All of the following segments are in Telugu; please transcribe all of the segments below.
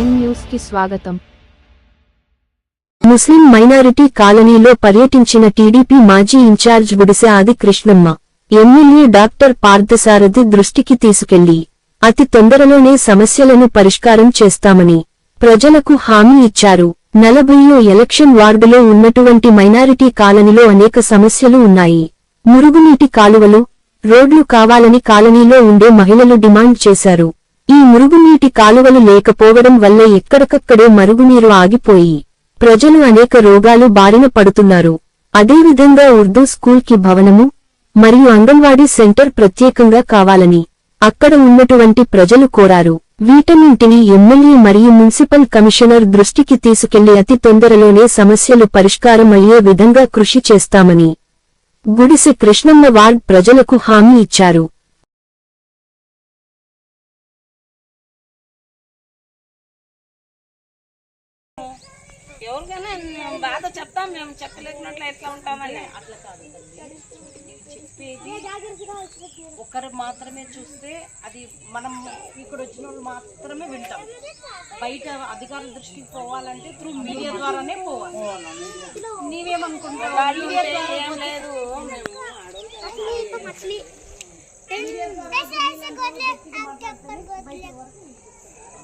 ప్రైమ్ న్యూస్కి స్వాగతం. ముస్లిం మైనారిటీ కాలనీలో పర్యటించిన టీడీపీ మాజీ ఇన్ఛార్జ్ గుడిసె ఆది కృష్ణమ్మ ఎమ్మెల్యే డాక్టర్ పార్థసారథి దృష్టికి తీసుకెళ్ళి అతి తొందరలోనే సమస్యలను పరిష్కారం చేస్తామని ప్రజలకు హామీ ఇచ్చారు. నలభయో ఎలక్షన్ వార్డులో ఉన్నటువంటి మైనారిటీ కాలనీలో అనేక సమస్యలు ఉన్నాయి. మురుగునీటి కాలువలు రోడ్లు కావాలని కాలనీలో ఉండే మహిళలు డిమాండ్ చేశారు. ఈ మురుగునీటి కాలువలు లేకపోవడం వల్ల ఎక్కడికక్కడే మరుగునీరు ఆగిపోయి ప్రజలు అనేక రోగాలు బారిన పడుతున్నారు. అదేవిధంగా ఉర్దూ స్కూల్కి భవనము మరియు అంగన్వాడీ సెంటర్ ప్రత్యేకంగా కావాలని అక్కడ ఉన్నటువంటి ప్రజలు కోరారు. వీటన్నింటిని ఎమ్మెల్యే మరియు మున్సిపల్ కమిషనర్ దృష్టికి తీసుకెళ్ళి అతి తొందరలోనే సమస్యలు పరిష్కారం అయ్యే విధంగా కృషి చేస్తామని గుడిసె కృష్ణమ్మ వార్డ్ ప్రజలకు హామీ ఇచ్చారు ఎవరికైనా మేము బాధ చెప్తాం మేము చెప్పలేకున్నట్లు ఎట్లా ఉంటామని? అట్లా కాదు చెప్పేది ఒకరు మాత్రమే చూస్తే అది మనం ఇక్కడ వచ్చిన వాళ్ళు మాత్రమే వింటాం. బయట అధికారుల దృష్టికి పోవాలంటే త్రూ మీడియా ద్వారానే పోవాలి. నీవేమనుకుంటావు మీడియా ద్వారా ఏం లేదు.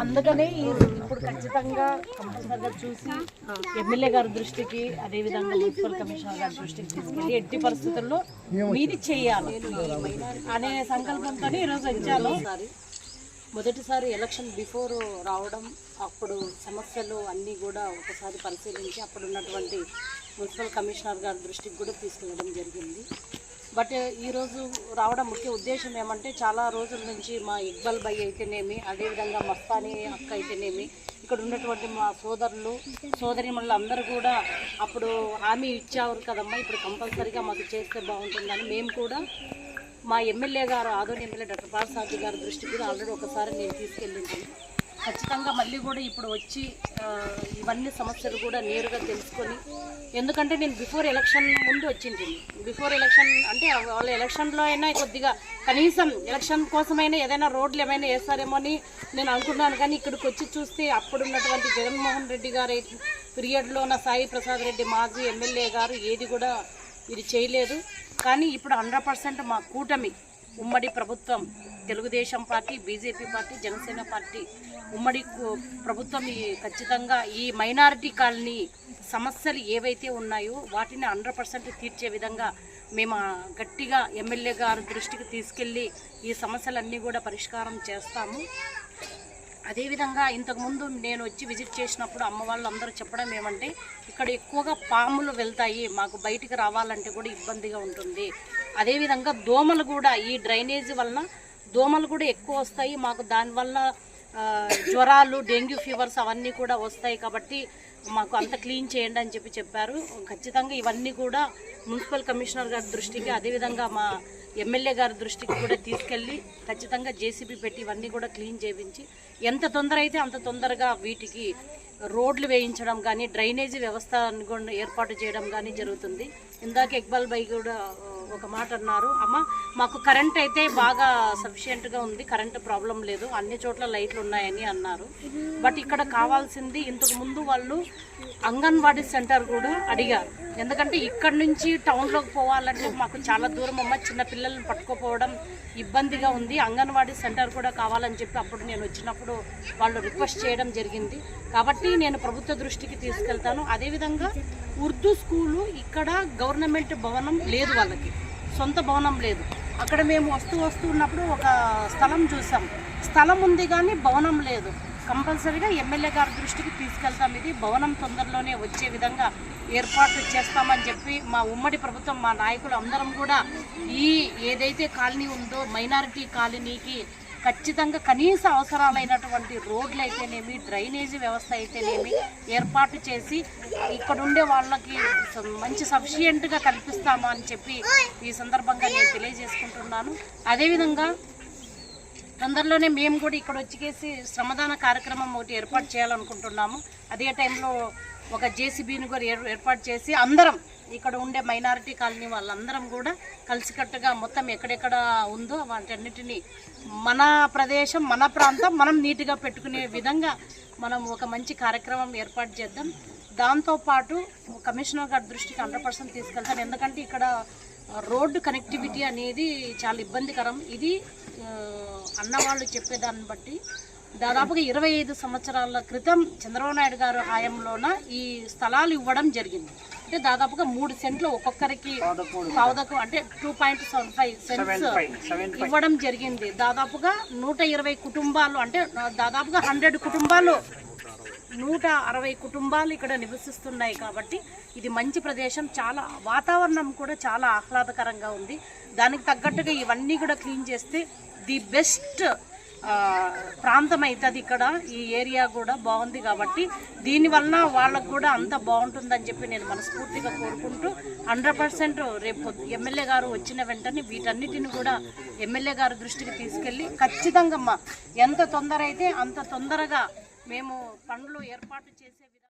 అందుకనే ఈ- ఇప్పుడు ఖచ్చితంగా కంపల్సరిగా చూసి ఎమ్మెల్యే గారి దృష్టికి అదే విధంగా మున్సిపల్ కమిషనర్ గారి దృష్టికి తీసుకెళ్ళి ఎట్టి పరిస్థితుల్లో మీది చేయాలి అనే సంకల్పంతో ఈరోజు వచ్చాను. మొదటిసారి ఎలక్షన్ బిఫోర్ రావడం అప్పుడు సమస్యలు అన్నీ కూడా ఒకసారి పరిశీలించి అప్పుడు ఉన్నటువంటి మున్సిపల్ కమిషనర్ గారి దృష్టికి కూడా తీసుకెళ్ళడం జరిగింది. బట్ ఈరోజు రావడం ముఖ్య ఉద్దేశం ఏమంటే చాలా రోజుల నుంచి మా ఇక్బల్ బై అయితేనేమి అదేవిధంగా మస్తానీ అక్క అయితేనేమి ఇక్కడ ఉన్నటువంటి మా సోదరులు సోదరిమణులు అందరూ కూడా అప్పుడు హామీ ఇచ్చేవారు కదమ్మా ఇప్పుడు కంపల్సరీగా మాకు చేస్తే బాగుంటుందని. మేము కూడా మా ఎమ్మెల్యే గారు ఆదోని ఎమ్మెల్యే డాక్టర్ పార్సాది గారి దృష్టికి కూడా ఆల్రెడీ ఒకసారి నేను తీసుకెళ్ళింది. ఖచ్చితంగా మళ్ళీ కూడా ఇప్పుడు వచ్చి ఇవన్నీ సమస్యలు కూడా నేరుగా తెలుసుకొని ఎందుకంటే నేను బిఫోర్ ఎలక్షన్ ముందు వచ్చింది. బిఫోర్ ఎలక్షన్ అంటే వాళ్ళ ఎలక్షన్లో అయినా కొద్దిగా కనీసం ఎలక్షన్ కోసమైనా ఏదైనా రోడ్లు ఏమైనా వేస్తారేమో అని నేను అనుకున్నాను. కానీ ఇక్కడికి వచ్చి చూస్తే అప్పుడు ఉన్నటువంటి జగన్మోహన్ రెడ్డి గారి పీరియడ్లో ఉన్న సాయి ప్రసాద్ రెడ్డి మాజీ ఎమ్మెల్యే గారు ఏది కూడా ఇది చేయలేదు. కానీ ఇప్పుడు హండ్రెడ్ పర్సెంట్ మా కూటమి ఉమ్మడి ప్రభుత్వం Telugu Desam party BJP party Janasena party ఉమ్మడి ప్రభుత్వం ఖచ్చితంగా ఈ మైనారిటీ కాలనీ సమస్యలు ఏవైతే ఉన్నాయో వాటిని హండ్రెడ్ పర్సెంట్ తీర్చే విధంగా మేము గట్టిగా ఎమ్మెల్యే గారి దృష్టికి తీసుకెళ్ళి ఈ సమస్యలన్నీ కూడా పరిష్కారం చేస్తాము. అదేవిధంగా ఇంతకుముందు నేను వచ్చి విజిట్ చేసినప్పుడు అమ్మ వాళ్ళందరూ చెప్పడం ఏమంటే ఇక్కడ ఎక్కువగా పాములు వెళ్తాయి మాకు బయటికి రావాలంటే కూడా ఇబ్బందిగా ఉంటుంది. అదేవిధంగా దోమలు కూడా ఈ డ్రైనేజీ వలన దోమలు కూడా ఎక్కువ వస్తాయి. మాకు దానివల్ల జ్వరాలు డెంగ్యూ ఫీవర్స్ అవన్నీ కూడా వస్తాయి కాబట్టి మాకు అంత క్లీన్ చేయండి అని చెప్పి చెప్పారు. ఖచ్చితంగా ఇవన్నీ కూడా మున్సిపల్ కమిషనర్ గారి దృష్టికి అదేవిధంగా మా ఎమ్మెల్యే గారి దృష్టికి కూడా తీసుకెళ్ళి ఖచ్చితంగా జేసీబీ పెట్టి ఇవన్నీ కూడా క్లీన్ చేయించి ఎంత తొందర అయితే అంత తొందరగా వీటికి రోడ్లు వేయించడం కానీ డ్రైనేజీ వ్యవస్థ కూడా ఏర్పాటు చేయడం కానీ జరుగుతుంది. ఇందాక ఇక్బాల్ బై కూడా ఒక మాట అన్నారు. అమ్మ మాకు కరెంట్ అయితే బాగా సఫిషియెంట్గా ఉంది. కరెంట్ ప్రాబ్లం లేదు. అన్ని చోట్ల లైట్లు ఉన్నాయని అన్నారు. బట్ ఇక్కడ కావాల్సింది ఇంతకు ముందు వాళ్ళు అంగన్వాడీ సెంటర్ కూడా అడిగారు. ఎందుకంటే ఇక్కడ నుంచి టౌన్లోకి పోవాలంటే మాకు చాలా దూరం అమ్మ. చిన్న పిల్లల్ని పట్టుకోపోవడం ఇబ్బందిగా ఉంది. అంగన్వాడీ సెంటర్ కూడా కావాలని చెప్పి అప్పుడు నేను వచ్చినప్పుడు వాళ్ళు రిక్వెస్ట్ చేయడం జరిగింది. కాబట్టి నేను ప్రభుత్వ దృష్టికి తీసుకెళ్తాను. అదేవిధంగా ఉర్దూ స్కూలు ఇక్కడ గవర్నమెంట్ భవనం లేదు వాళ్ళకి. సొంత భవనం లేదు. అక్కడ మేము వస్తూ వస్తూ ఉన్నప్పుడు ఒక స్థలం చూసాం. స్థలం ఉంది కానీ భవనం లేదు. కంపల్సరీగా ఎమ్మెల్యే గారి దృష్టికి తీసుకెళ్తాం. ఇది భవనం తొందరలోనే వచ్చే విధంగా ఏర్పాటు చేస్తామని చెప్పి మా ఉమ్మడి ప్రభుత్వం మా నాయకులు అందరం కూడా ఈ ఏదైతే కాలనీ ఉందో మైనారిటీ కాలనీకి ఖచ్చితంగా కనీస అవసరాలైనటువంటి రోడ్లు అయితేనేమి డ్రైనేజీ వ్యవస్థ అయితేనేమి ఏర్పాటు చేసి ఇక్కడ ఉండే వాళ్ళకి మంచి సఫిషియెంట్గా కల్పిస్తామా అని చెప్పి ఈ సందర్భంగా నేను తెలియజేసుకుంటున్నాను. అదేవిధంగా తొందరలోనే మేము కూడా ఇక్కడ వచ్చేసి శ్రమదాన కార్యక్రమం ఒకటి ఏర్పాటు చేయాలనుకుంటున్నాము. అదే టైంలో ఒక జేసీబీని కూడా ఏర్- ఏర్పాటు చేసి అందరం ఇక్కడ ఉండే మైనారిటీ కాలనీ వాళ్ళందరం కూడా కలిసికట్టుగా మొత్తం ఎక్కడెక్కడ ఉందో వాటన్నిటిని మన ప్రదేశం మన ప్రాంతం మనం నీట్గా పెట్టుకునే విధంగా మనం ఒక మంచి కార్యక్రమం ఏర్పాటు చేద్దాం. దాంతోపాటు కమిషనర్ గారి దృష్టికి హండ్రెడ్ పర్సెంట్ తీసుకెళ్తాను. ఎందుకంటే ఇక్కడ రోడ్డు కనెక్టివిటీ అనేది చాలా ఇబ్బందికరం. ఇది అన్నవాళ్ళు చెప్పేదాన్ని బట్టి దాదాపుగా ఇరవై ఐదు సంవత్సరాల క్రితం చంద్రబాబు నాయుడు గారు హయాంలోన ఈ స్థలాలు ఇవ్వడం జరిగింది. అంటే దాదాపుగా మూడు సెంట్లు ఒక్కొక్కరికి పావుదకు అంటే two point seven five cents ఇవ్వడం జరిగింది. దాదాపుగా నూట ఇరవై కుటుంబాలు అంటే దాదాపుగా హండ్రెడ్ కుటుంబాలు నూట అరవై కుటుంబాలు ఇక్కడ నివసిస్తున్నాయి కాబట్టి ఇది మంచి ప్రదేశం. చాలా వాతావరణం కూడా చాలా ఆహ్లాదకరంగా ఉంది. దానికి తగ్గట్టుగా ఇవన్నీ కూడా క్లీన్ చేస్తే ది బెస్ట్ ప్రాంతం అవుతుంది ఇక్కడ. ఈ ఏరియా కూడా బాగుంది కాబట్టి దీనివల్ల వాళ్ళకు కూడా అంత బాగుంటుందని చెప్పి నేను మనస్ఫూర్తిగా కోరుకుంటూ హండ్రెడ్ పర్సెంట్ రేపు ఎమ్మెల్యే గారు వచ్చిన వెంటనే వీటన్నిటిని కూడా ఎమ్మెల్యే గారి దృష్టికి తీసుకెళ్ళి ఖచ్చితంగా ఎంత తొందర అయితే అంత తొందరగా మేము పనులు ఏర్పాటు చేసే